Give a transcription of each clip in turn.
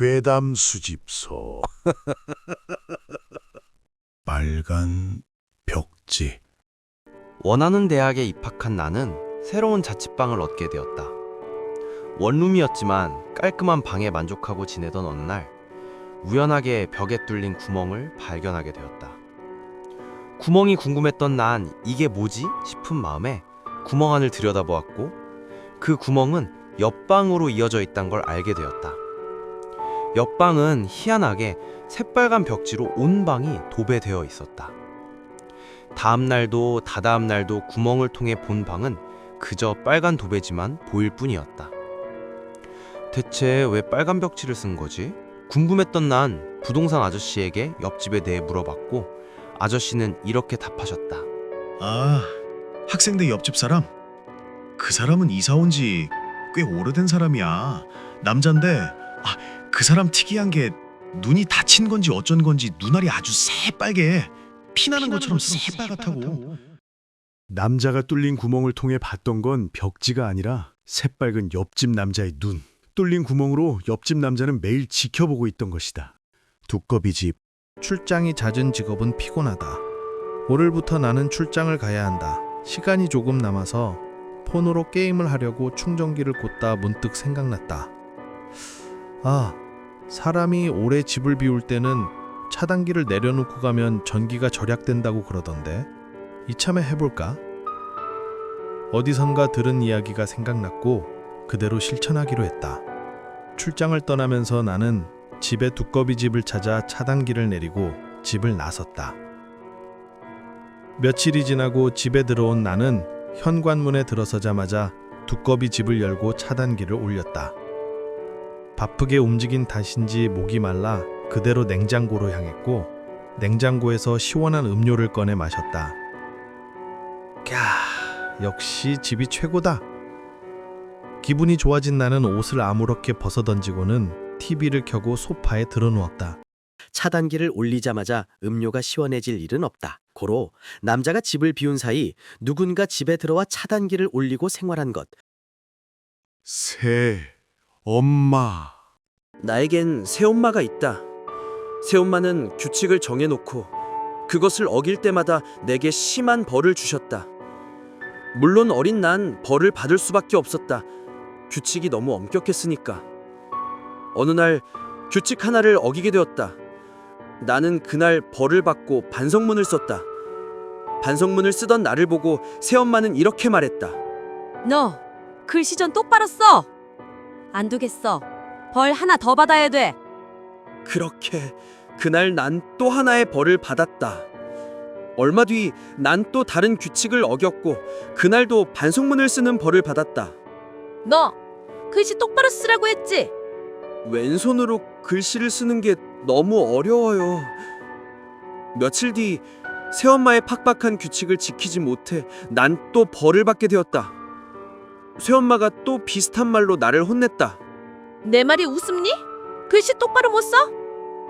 괴담 수집소 빨간 벽지 원하는 대학에 입학한 나는 새로운 자취방을 얻게 되었다. 원룸이었지만 깔끔한 방에 만족하고 지내던 어느 날 우연하게 벽에 뚫린 구멍을 발견하게 되었다. 구멍이 궁금했던 난 이게 뭐지 싶은 마음에 구멍 안을 들여다보았고 그 구멍은 옆방으로 이어져 있단 걸 알게 되었다. 옆방은 희한하게 새빨간 벽지로 온 방이 도배되어 있었다. 다음 날도 다다음 날도 구멍을 통해 본 방은 그저 빨간 도배지만 보일 뿐이었다. 대체 왜 빨간 벽지를 쓴 거지? 궁금했던 난 부동산 아저씨에게 옆집에 대해 물어봤고 아저씨는 이렇게 답하셨다. 아, 학생대 옆집 사람? 그 사람은 이사 온 지 꽤 오래된 사람이야. 남잔데, 아, 그 사람 특이한 게 눈이 다친 건지 어쩐 건지 눈알이 아주 새빨개. 피나는 것처럼 새빨갛다고. 남자가 뚫린 구멍을 통해 봤던 건 벽지가 아니라 새빨간 옆집 남자의 눈 뚫린 구멍으로 옆집 남자는 매일 지켜보고 있던 것이다 두꺼비 집 출장이 잦은 직업은 피곤하다. 오늘부터 나는 출장을 가야 한다. 시간이 조금 남아서 폰으로 게임을 하려고 충전기를 꽂다 문득 생각났다. 아, 사람이 오래 집을 비울 때는 차단기를 내려놓고 가면 전기가 절약된다고 그러던데 이참에 해볼까? 어디선가 들은 이야기가 생각났고 그대로 실천하기로 했다. 출장을 떠나면서 나는 집에 두꺼비 집을 찾아 차단기를 내리고 집을 나섰다. 며칠이 지나고 집에 들어온 나는 현관문에 들어서자마자 두꺼비 집을 열고 차단기를 올렸다. 바쁘게 움직인 탓인지 목이 말라 그대로 냉장고로 향했고 냉장고에서 시원한 음료를 꺼내 마셨다. 캬, 역시 집이 최고다. 기분이 좋아진 나는 옷을 아무렇게 벗어 던지고는 TV를 켜고 소파에 드러누웠다. 차단기를 올리자마자 음료가 시원해질 일은 없다. 고로 남자가 집을 비운 사이 누군가 집에 들어와 차단기를 올리고 생활한 것. 새 엄마 나에겐 새엄마가 있다. 새엄마는 규칙을 정해놓고 그것을 어길 때마다 내게 심한 벌을 주셨다. 물론 어린 난 벌을 받을 수밖에 없었다. 규칙이 너무 엄격했으니까. 어느 날 규칙 하나를 어기게 되었다. 나는 그날 벌을 받고 반성문을 썼다. 반성문을 쓰던 나를 보고 새엄마는 이렇게 말했다. 너 글씨 좀 똑바로 써. 안 두겠어. 벌 하나 더 받아야 돼. 그렇게 그날 난 또 하나의 벌을 받았다. 얼마 뒤 난 또 다른 규칙을 어겼고 그날도 반성문을 쓰는 벌을 받았다. 너 글씨 똑바로 쓰라고 했지. 왼손으로 글씨를 쓰는 게 너무 어려워요. 며칠 뒤 새엄마의 팍팍한 규칙을 지키지 못해 난 또 벌을 받게 되었다. 새엄마가 또 비슷한 말로 나를 혼냈다. 내 말이 웃음니? 글씨 똑바로 못 써?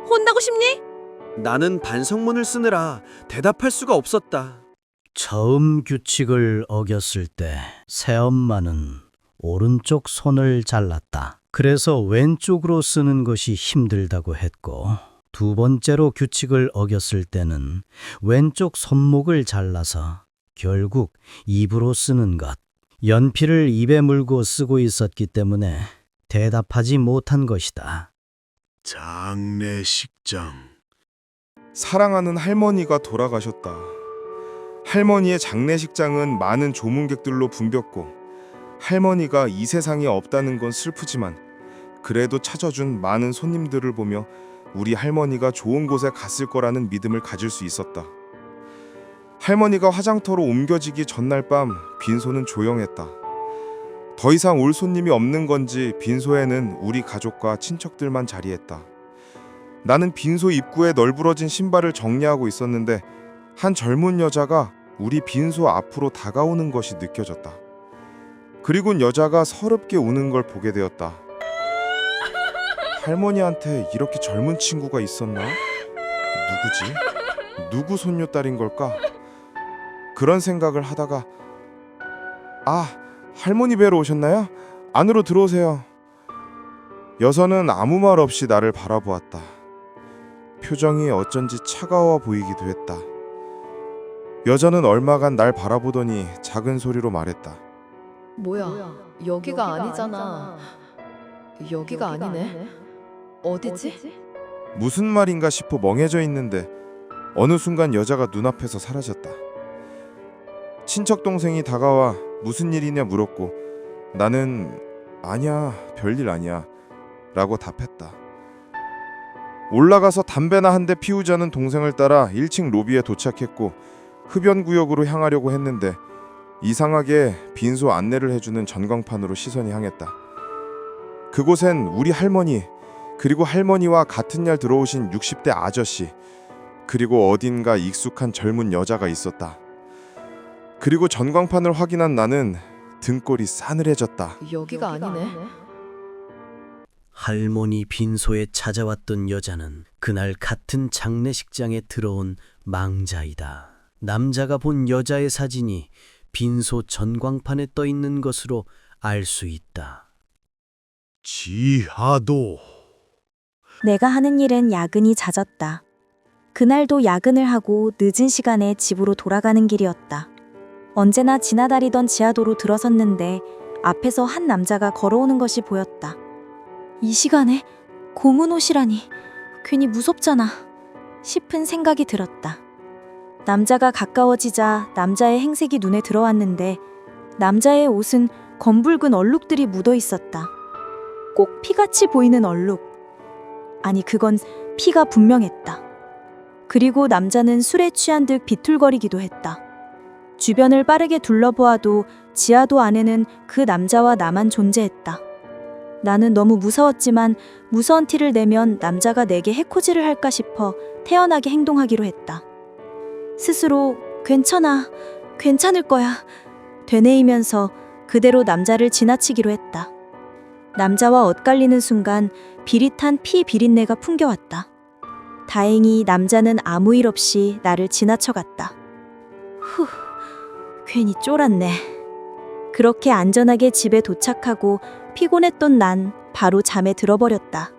혼나고 싶니? 나는 반성문을 쓰느라 대답할 수가 없었다. 처음 규칙을 어겼을 때 새엄마는 오른쪽 손을 잘랐다. 그래서 왼쪽으로 쓰는 것이 힘들다고 했고 두 번째로 규칙을 어겼을 때는 왼쪽 손목을 잘라서 결국 입으로 쓰는 것. 연필을 입에 물고 쓰고 있었기 때문에 대답하지 못한 것이다. 장례식장 사랑하는 할머니가 돌아가셨다. 할머니의 장례식장은 많은 조문객들로 붐볐고 할머니가 이 세상에 없다는 건 슬프지만 그래도 찾아준 많은 손님들을 보며 우리 할머니가 좋은 곳에 갔을 거라는 믿음을 가질 수 있었다. 할머니가 화장터로 옮겨지기 전날 밤 빈소는 조용했다. 더 이상 올 손님이 없는 건지 빈소에는 우리 가족과 친척들만 자리했다. 나는 빈소 입구에 널브러진 신발을 정리하고 있었는데 한 젊은 여자가 우리 빈소 앞으로 다가오는 것이 느껴졌다. 그리곤 여자가 서럽게 우는 걸 보게 되었다. 할머니한테 이렇게 젊은 친구가 있었나? 누구지? 누구 손녀딸인 걸까? 그런 생각을 하다가 아, 할머니 뵈러 오셨나요? 안으로 들어오세요. 여선은 아무 말 없이 나를 바라보았다. 표정이 어쩐지 차가워 보이기도 했다. 여자는 얼마간 날 바라보더니 작은 소리로 말했다. 뭐야, 여기가 아니잖아. 여기가 아니네. 어디지? 무슨 말인가 싶어 멍해져 있는데 어느 순간 여자가 눈앞에서 사라졌다. 친척 동생이 다가와 무슨 일이냐 물었고 나는 아니야 별일 아니야 라고 답했다. 올라가서 담배나 한 대 피우자는 동생을 따라 1층 로비에 도착했고 흡연 구역으로 향하려고 했는데 이상하게 빈소 안내를 해주는 전광판으로 시선이 향했다. 그곳엔 우리 할머니 그리고 할머니와 같은 날 들어오신 60대 아저씨, 그리고 어딘가 익숙한 젊은 여자가 있었다. 그리고 전광판을 확인한 나는 등골이 싸늘해졌다. 여기가 아니네. 할머니 빈소에 찾아왔던 여자는 그날 같은 장례식장에 들어온 망자이다. 남자가 본 여자의 사진이 빈소 전광판에 떠 있는 것으로 알 수 있다. 지하도 내가 하는 일은 야근이 잦았다. 그날도 야근을 하고 늦은 시간에 집으로 돌아가는 길이었다. 언제나 지나다니던 지하도로 들어섰는데 앞에서 한 남자가 걸어오는 것이 보였다. 이 시간에 고문 옷이라니 괜히 무섭잖아 싶은 생각이 들었다. 남자가 가까워지자 남자의 행색이 눈에 들어왔는데 남자의 옷은 검붉은 얼룩들이 묻어 있었다. 꼭 피같이 보이는 얼룩. 아니, 그건 피가 분명했다. 그리고 남자는 술에 취한 듯 비틀거리기도 했다. 주변을 빠르게 둘러보아도 지하도 안에는 그 남자와 나만 존재했다. 나는 너무 무서웠지만 무서운 티를 내면 남자가 내게 해코지를 할까 싶어 태연하게 행동하기로 했다. 스스로 괜찮아, 괜찮을 거야. 되뇌이면서 그대로 남자를 지나치기로 했다. 남자와 엇갈리는 순간 비릿한 피 비린내가 풍겨왔다. 다행히 남자는 아무 일 없이 나를 지나쳐갔다. 후, 괜히 쫄았네. 그렇게 안전하게 집에 도착하고 피곤했던 난 바로 잠에 들어버렸다.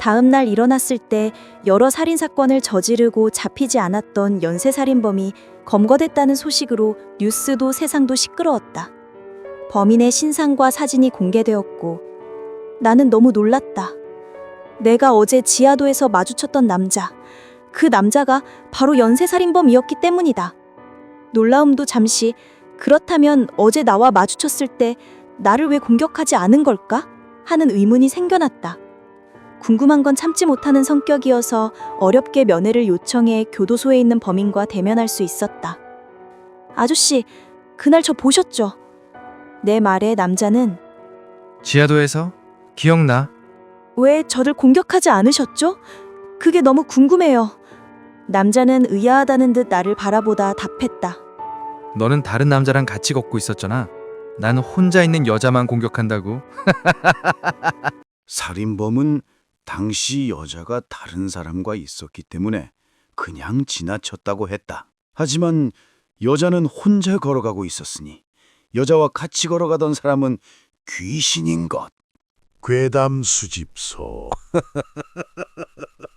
다음 날 일어났을 때 여러 살인 사건을 저지르고 잡히지 않았던 연쇄 살인범이 검거됐다는 소식으로 뉴스도 세상도 시끄러웠다. 범인의 신상과 사진이 공개되었고 나는 너무 놀랐다. 내가 어제 지하도에서 마주쳤던 남자, 그 남자가 바로 연쇄살인범이었기 때문이다. 놀라움도 잠시 그렇다면 어제 나와 마주쳤을 때 나를 왜 공격하지 않은 걸까? 하는 의문이 생겨났다. 궁금한 건 참지 못하는 성격이어서 어렵게 면회를 요청해 교도소에 있는 범인과 대면할 수 있었다. 아저씨, 그날 저 보셨죠? 내 말에 남자는 지하도에서 기억나? 왜 저를 공격하지 않으셨죠? 그게 너무 궁금해요. 남자는 의아하다는 듯 나를 바라보다 답했다. 너는 다른 남자랑 같이 걷고 있었잖아. 난 혼자 있는 여자만 공격한다고. 살인범은 당시 여자가 다른 사람과 있었기 때문에 그냥 지나쳤다고 했다. 하지만 여자는 혼자 걸어가고 있었으니 여자와 같이 걸어가던 사람은 귀신인 것. 괴담 수집소